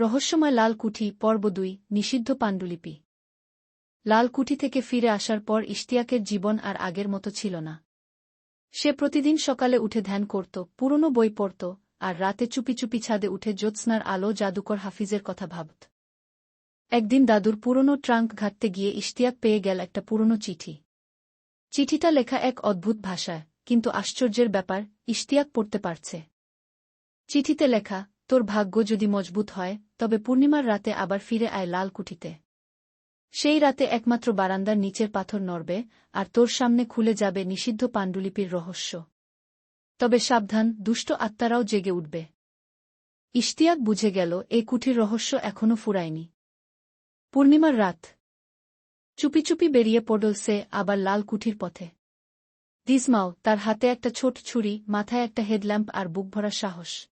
রহস্যময় লালকুঠি পর্ব দুই, নিষিদ্ধ পাণ্ডুলিপি। লালকুঠি থেকে ফিরে আসার পর ইশতিয়াকের জীবন আর আগের মতো ছিল না। সে প্রতিদিন সকালে উঠে ধ্যান করত, পুরনো বই পড়ত, আর রাতে চুপি চুপি ছাদে উঠে জ্যোৎস্নার আলো জাদুকর হাফিজের কথা ভাবত। একদিন দাদুর পুরনো ট্রাঙ্ক ঘাটতে গিয়ে ইশতিয়াক পেয়ে গেল একটা পুরনো চিঠি। চিঠিটা লেখা এক অদ্ভুত ভাষায়, কিন্তু আশ্চর্যের ব্যাপার, ইশতিয়াক পড়তে পারছে। চিঠিতে লেখা, তোর ভাগ্য যদি মজবুত হয় তবে পূর্ণিমার রাতে আবার ফিরে আয় লাল কুঠিতে। সেই রাতে একমাত্র বারান্দার নিচের পাথর নড়বে, আর তোর সামনে খুলে যাবে নিষিদ্ধ পাণ্ডুলিপির রহস্য। তবে সাবধান, দুষ্ট আত্মারাও জেগে উঠবে। ইশতিয়াক বুঝে গেল এই কুঠির রহস্য এখনও ফুরায়নি। পূর্ণিমার রাত। চুপি চুপি বেরিয়ে পড়ল সে আবার লাল কুঠির পথে। দিজমাও তার হাতে একটা ছোট ছুরি, মাথায় একটা হেডল্যাম্প আর বুক ভরা সাহস।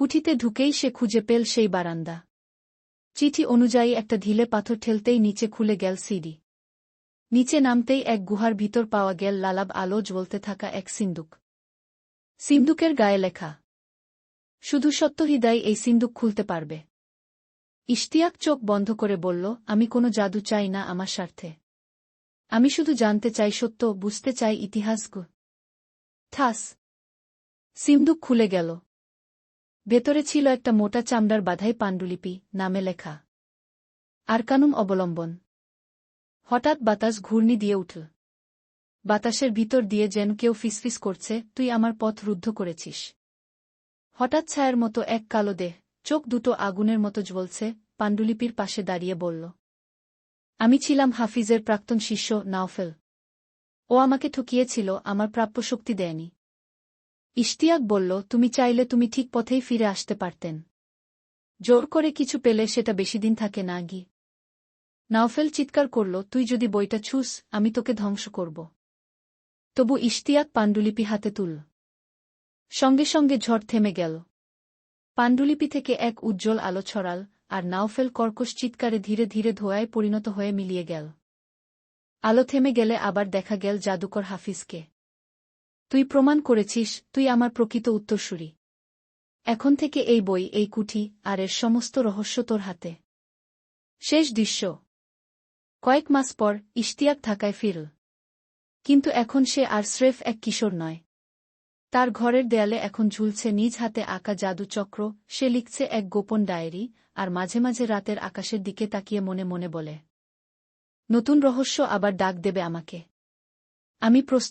কুঠিতে ঢুকেই সে খুঁজে পেল সেই বারান্দা। চিঠি অনুযায়ী একটা ঢিলে পাথর ঠেলতেই নিচে খুলে গেল সিডি। নিচে নামতেই এক গুহার ভিতর পাওয়া গেল লালাব আলো জ্বলতে থাকা এক সিন্দুক সিন্দুকের গায়ে লেখা, শুধু সত্যহৃদয় এই সিন্দুক খুলতে পারবে। ইশতিয়াক চোখ বন্ধ করে বলল, আমি কোনো জাদু চাই না আমার স্বার্থে। আমি শুধু জানতে চাই সত্য, বুঝতে চাই ইতিহাস গু। ঠাস সিন্দুক খুলে গেল। ভেতরে ছিল একটা মোটা চামড়ার বাধাই পাণ্ডুলিপি নামে লেখা। আরকানুম অবলম্বন। হঠাৎ বাতাস ঘূর্ণি দিয়ে উঠল। বাতাসের ভিতর দিয়ে যেন কেউ ফিসফিস করছে, তুই আমার পথ রুদ্ধ করেছিস। হঠাৎ ছায়ার মতো এক কালো দেহ, চোখ দুটো আগুনের মতো জ্বলছে, পাণ্ডুলিপির পাশে দাঁড়িয়ে বলল, আমি ছিলাম হাফিজের প্রাক্তন শিষ্য নাওফেল। ও আমাকে ঠকিয়েছিল, আমার প্রাপ্য শক্তি দেয়নি। ইশতিয়াক বলল, তুমি চাইলে তুমি ঠিক পথেই ফিরে আসতে পারতেন। জোর করে কিছু পেলে সেটা বেশিদিন থাকে না গি নাওফেল চিৎকার করল, তুই যদি বইটা ছুস, আমি তোকে ধ্বংস করব। তবু ইশতিয়াক পাণ্ডুলিপি হাতে তুল। সঙ্গে সঙ্গে ঝড় থেমে গেল। পাণ্ডুলিপি থেকে এক উজ্জ্বল আলো ছড়াল, আর নাওফেল কর্কশ চিৎকারে ধীরে ধীরে ধোয়ায় পরিণত হয়ে মিলিয়ে গেল। আলো থেমে গেলে আবার দেখা গেল জাদুকর হাফিজকে। তুই প্রমাণ করেছিস, তুই আমার প্রকৃত উত্তরসূরি। এখন থেকে এই বই, এই কুঠি, আর এর সমস্ত রহস্য তোর হাতে। শেষ দৃশ্য। কয়েক মাস পর ইশতিয়াক ঢাকায় ফিরল। কিন্তু এখন সে আর স্রেফ এক কিশোর নয়। তার ঘরের দেয়ালে এখন ঝুলছে নিজ হাতে আঁকা জাদু চক্র, সে লিখছে এক গোপন ডায়েরি, আর মাঝে মাঝে রাতের আকাশের দিকে তাকিয়ে মনে মনে বলে, নতুন রহস্য আবার ডাক দেবে আমাকে। আমি প্রস্তুত